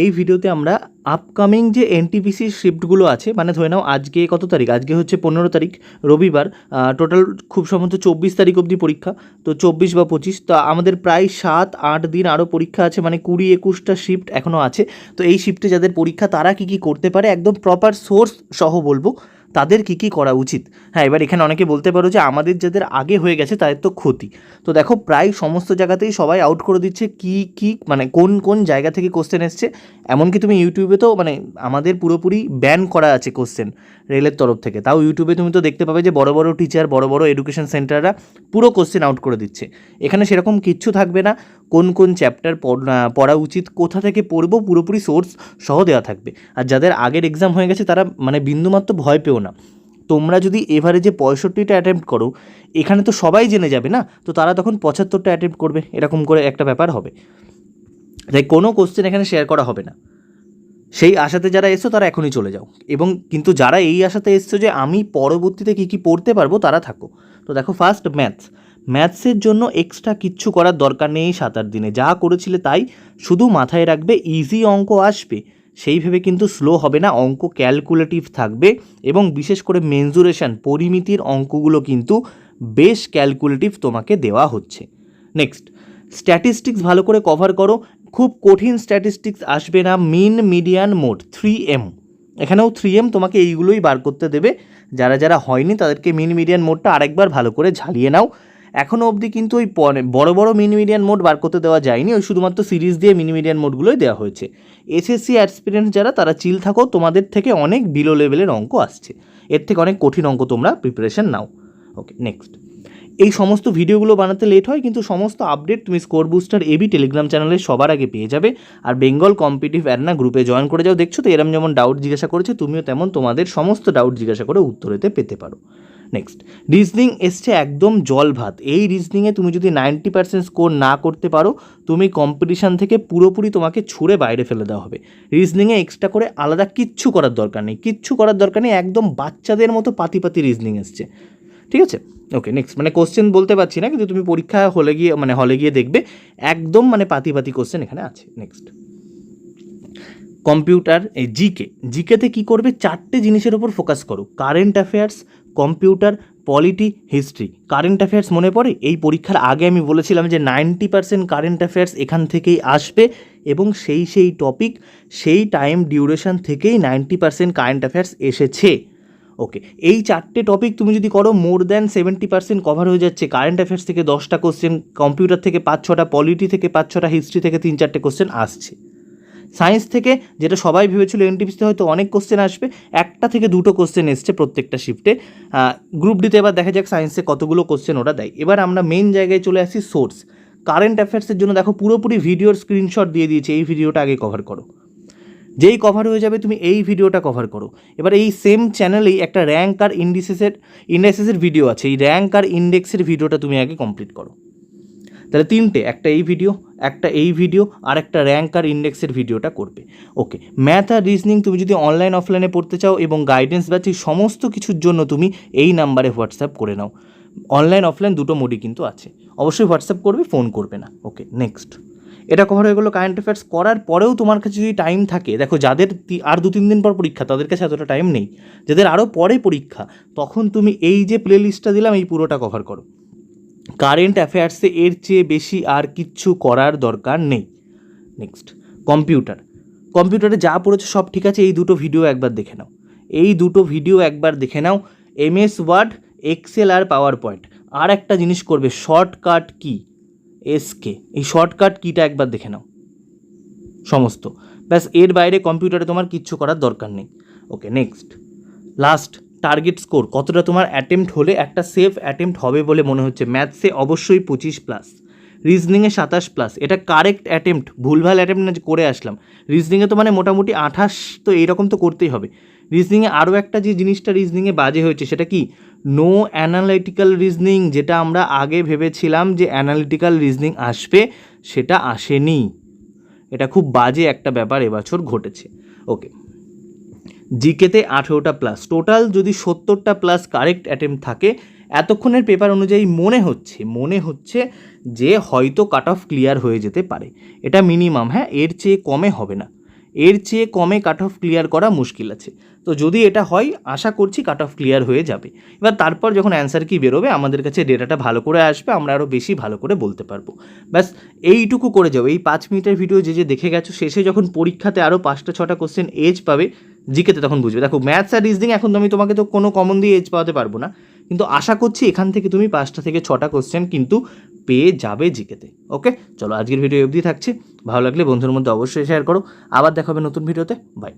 এই ভিডিওতে আমরা আপকামিং যে এনটিপিসি শিফটগুলো আছে মানে ধরে নাও আজকে কত তারিখ? আজকে হচ্ছে পনেরো তারিখ, রবিবার টোটাল খুব সম্ভবত চব্বিশ তারিখ অবধি পরীক্ষা, তো চব্বিশ বা পঁচিশ, তো আমাদের প্রায় সাত, আট দিন আরও পরীক্ষা আছে মানে কুড়ি একুশটা শিফট এখনও আছে, তো এই শিফটে যাদের পরীক্ষা, তারা কি কি করতে পারে? একদম প্রপার সোর্স সহ বলব। তাদের কী কী করা উচিত? হ্যাঁ এবার এখানে অনেকে বলতে পারো যে আমাদের যাদের আগে হয়ে গেছে তাদের তো ক্ষতি। তো দেখো, প্রায় সমস্ত জায়গাতেই সবাই আউট করে দিচ্ছে কি কি মানে কোন কোন জায়গা থেকে কোশ্চেন এসছে। এমনকি তুমি ইউটিউবে তো মানে আমাদের পুরোপুরি ব্যান করা আছে কোশ্চেন রেলের তরফ থেকে। তাও ইউটিউবে তুমি তো দেখতে পাবে যে বড় বড় টিচার বড় বড় এডুকেশন সেন্টাররা পুরো কোশ্চেন আউট করে দিচ্ছে। এখানে সেরকম কিচ্ছু থাকবে না। কোন কোন চ্যাপ্টার পড়া উচিত, কোথা থেকে পড়ব, পুরোপুরি সোর্স সহ দেওয়া থাকবে। আর যাদের আগের এক্সাম হয়ে গেছে, তারা মানে বিন্দুমাত্র ভয় পেও না। তোমরা যদি এভারেজে পঁয়ষট্টিটা অ্যাটেম্প্ট করো, এখানে তো সবাই জেনে যাবে না? তো তারা তখন পঁচাত্তরটা অ্যাটেম্প্ট করবে, এরকম করে একটা ব্যাপার হবে। তাই কোনো কোশ্চেন এখানে শেয়ার করা হবে না। সেই আশাতে যারা এসছো, তারা এখনই চলে যাও। এবং কিন্তু যারা এই আশাতে এসছো যে আমি পরবর্তীতে কী কী পড়তে পারব, তারা থাকো। তো দেখো ফার্স্ট ম্যাথস ম্যাথসের জন্য এক্সট্রা কিচ্ছু করার দরকার নেই সাত আট দিনে। যা করেছিলে তাই শুধু মাথায় রাখবে ইজি অঙ্ক আসবে। সেই ভেবে কিন্তু স্লো হবে না, অঙ্ক ক্যালকুলেটিভ থাকবে এবং বিশেষ করে মেনজুরেশন পরিমিতির অঙ্কগুলো কিন্তু বেশ ক্যালকুলেটিভ তোমাকে দেওয়া হচ্ছে। নেক্সট স্ট্যাটিস্টিক্স ভালো করে কভার করো। খুব কঠিন স্ট্যাটিস্টিক্স আসবে না mean median mode three M এখানেও থ্রি এম তোমাকে এইগুলোই বার করতে দেবে। যারা যারা হয়নি তাদেরকে মিন মিডিয়ান মোডটা আরেকবার ভালো করে ঝালিয়ে নাও। এখনও অবধি কিন্তু ওই বড় বড় মিনি মিডিয়ান মোড বার করতে দেওয়া যায়নি, ওই শুধুমাত্র সিরিজ দিয়ে মিনি মিডিয়ান মোডগুলোই দেওয়া হয়েছে। এসএসসি এক্সপিরিয়েন্স যারা, তারা চিল থাকো, তোমাদের থেকে অনেক বিলো লেভেলের অঙ্ক আসছে। এর থেকে অনেক কঠিন অঙ্ক তোমরা প্রিপারেশন নাও। ওকে নেক্সট এই সমস্ত ভিডিওগুলো বানাতে লেট হয়, কিন্তু সমস্ত আপডেট তুমি স্কোর বুস্টার এবি টেলিগ্রাম চ্যানেলে সবার আগে পেয়ে যাবে। আর বেঙ্গল কম্পিটিভ অ্যারনা গ্রুপে জয়েন করে যাও। দেখছ তো, এরম যেমন ডাউট জিজ্ঞাসা করেছে, তুমিও তেমন তোমাদের সমস্ত ডাউট জিজ্ঞাসা করে উত্তরেতে পেতে পারো। নেক্সট রিজনিং এসছে একদম জল ভাত। এই রিজনিংয়ে তুমি যদি নাইনটি পার্সেন্ট স্কোর না করতে পারো, তুমি কম্পিটিশান থেকে পুরোপুরি তোমাকে ছুঁড়ে বাইরে ফেলে দেওয়া হবে। রিজনিংয়ে এক্সট্রা করে আলাদা কিচ্ছু করার দরকার নেই। কিচ্ছু করার দরকার নেই, একদম বাচ্চাদের মতো পাতি পাতি রিজনিং এসছে। ঠিক আছে? ওকে নেক্সট মানে কোশ্চেন বলতে পারছি না, কিন্তু তুমি পরীক্ষা হলে গিয়ে মানে হলে গিয়ে দেখবে, একদম মানে পাতি পাতি কোশ্চেন এখানে আছে। নেক্সট কম্পিউটার এই জিকে জিকেতে কী করবে? চারটে জিনিসের ওপর ফোকাস করো। Current affairs computer polity history. Current affairs মনে পড়ে? এই পরীক্ষার আগে আমি বলেছিলাম যে নাইনটি পার্সেন্ট কারেন্ট অ্যাফেয়ার্স এখান থেকেই আসবে এবং সেই সেই টপিক সেই টাইম ডিউরেশন থেকেই নাইনটি পার্সেন্ট কারেন্ট অ্যাফেয়ার্স এসেছে। ওকে, এই চারটে টপিক তুমি যদি করো, more than seventy percent cover হয়ে যাচ্ছে কারেন্ট অ্যাফেয়ার্স থেকে দশটা কোশ্চেন, কম্পিউটার থেকে পাঁচ ছটা, পলিটি থেকে পাঁচ ছটা, হিস্ট্রি থেকে তিন চারটে কোশ্চেন আসছে। সায়েন্স থেকে, যেটা সবাই ভেবেছিল এনটিপিসিতে হয়তো অনেক কোশ্চেন আসবে, একটা থেকে দুটো কোশ্চেন এসছে প্রত্যেকটা শিফটে গ্রুপ ডিতে এবার দেখা যাক সায়েন্সে কতগুলো কোশ্চেন ওরা দেয়। এবার আমরা মেন জায়গায় চলে আসি সোর্স কারেন্ট অ্যাফেয়ার্সের জন্য দেখো পুরোপুরি ভিডিওর স্ক্রিনশট দিয়ে দিয়েছে, এই ভিডিওটা আগে কভার করো। যেই কভার হয়ে যাবে, তুমি এই ভিডিওটা কভার করো। এবার এই সেম চ্যানেলেই একটা র্যাঙ্ক আর ইন্ডিসেসের ইন্ডেক্সেসের ভিডিও আছে। এই র্যাঙ্ক আর ইন্ডেক্সের ভিডিওটা তুমি আগে কমপ্লিট করো। তাহলে তিনটে, একটা এই ভিডিও একটা এই ভিডিও আর একটা র্যাঙ্ক আর ইন্ডেক্সের ভিডিওটা করবে। ওকে ম্যাথ আর রিজনিং তুমি যদি অনলাইন অফলাইনে পড়তে চাও এবং গাইডেন্স ব্যাচ সমস্ত কিছুর জন্য তুমি এই নাম্বারে হোয়াটসঅ্যাপ করে নাও। অনলাইন অফলাইন দুটো মোডই কিন্তু আছে। অবশ্যই হোয়াটসঅ্যাপ করবে ফোন করবে না। ওকে নেক্সট এটা কভার হয়ে গেলো কারেন্ট অ্যাফেয়ার্স করার পরেও তোমার কাছে যদি টাইম থাকে, দেখো যাদের আর দু তিন দিন পর পরীক্ষা, তাদের কাছে এতটা টাইম নেই। যাদের আরও পরে পরীক্ষা, তখন তুমি এই যে প্লে লিস্টটা দিলাম, এই পুরোটা কভার করো। কারেন্ট অ্যাফেয়ার্সে এর চেয়ে বেশি আর কিচ্ছু করার দরকার নেই। Next computer. কম্পিউটারে যা পড়েছে সব ঠিক আছে, এই দুটো ভিডিও একবার দেখে নাও। এই দুটো ভিডিও একবার দেখে নাও। এমএস ওয়ার্ড এক্সেল আর পাওয়ার পয়েন্ট আর একটা জিনিস করবে শর্টকাট কি এসকে এই শর্টকাট কিটা একবার দেখে নাও। সমস্ত। ব্যাস, এর বাইরে কম্পিউটারে তোমার কিচ্ছু করার দরকার নেই। Okay next last target score কতটা তোমার অ্যাটেম্প্ট হলে একটা সেফ অ্যাটেম্প্ট হবে বলে মনে হচ্ছে। ম্যাথসে অবশ্যই পঁচিশ প্লাস রিজনিংয়ে সাতাশ প্লাস এটা কারেক্ট অ্যাটেম্প্ট ভুলভাল অ্যাটেম্প্ট না করে আসলাম। রিজনিংয়ে তো মানে মোটামুটি আঠাশ, তো এইরকম তো করতেই হবে। রিজনিংয়ে আরও একটা যে জিনিসটা রিজনিংয়ে বাজে হয়েছে, সেটা কি? নো অ্যানালিটিক্যাল রিজনিং যেটা আমরা আগে ভেবেছিলাম যে অ্যানালিটিক্যাল রিজনিং আসবে, সেটা আসেনি। এটা খুব বাজে একটা ব্যাপার এবছর ঘটেছে। ওকে জিকেতে আঠেরোটা প্লাস টোটাল যদি সত্তরটা প্লাস কারেক্ট অ্যাটেম্প থাকে, এতক্ষণের পেপার অনুযায়ী মনে হচ্ছে মনে হচ্ছে যে হয়তো কাট অফ ক্লিয়ার হয়ে যেতে পারে। এটা মিনিমাম হ্যাঁ এর চেয়ে কমে হবে না। এর চেয়ে কমে কাট অফ ক্লিয়ার করা মুশকিল আছে। তো যদি এটা হয়, আশা করছি কাট অফ ক্লিয়ার হয়ে যাবে। এবার তারপর যখন অ্যান্সার কি বেরোবে, আমাদের কাছে ডেটাটা ভালো করে আসবে, আমরা আরও বেশি ভালো করে বলতে পারব। ব্যাস, এইটুকু করে যাও। এই পাঁচ মিনিটের ভিডিও যে যে দেখে গেছো, শেষে যখন পরীক্ষাতে আরও পাঁচটা ছটা কোশ্চেন এজ পাবে জিকেতে তখন বুঝবে। দেখো ম্যাথস আর রিজনিং এখন আমি তোমাকে তো কোনো কমন দিয়ে এজ পাওয়াতে পারব না। কিন্তু আশা করছি এখান থেকে তুমি পাঁচটা থেকে ছটা কোশ্চেন কিন্তু পেয়ে যাবে জিকেতে ওকে চলো, আজকের ভিডিও অবধি থাকছে। ভালো লাগলে বন্ধুর মধ্যে অবশ্যই শেয়ার করো। আবার দেখাবে নতুন ভিডিওতে বাই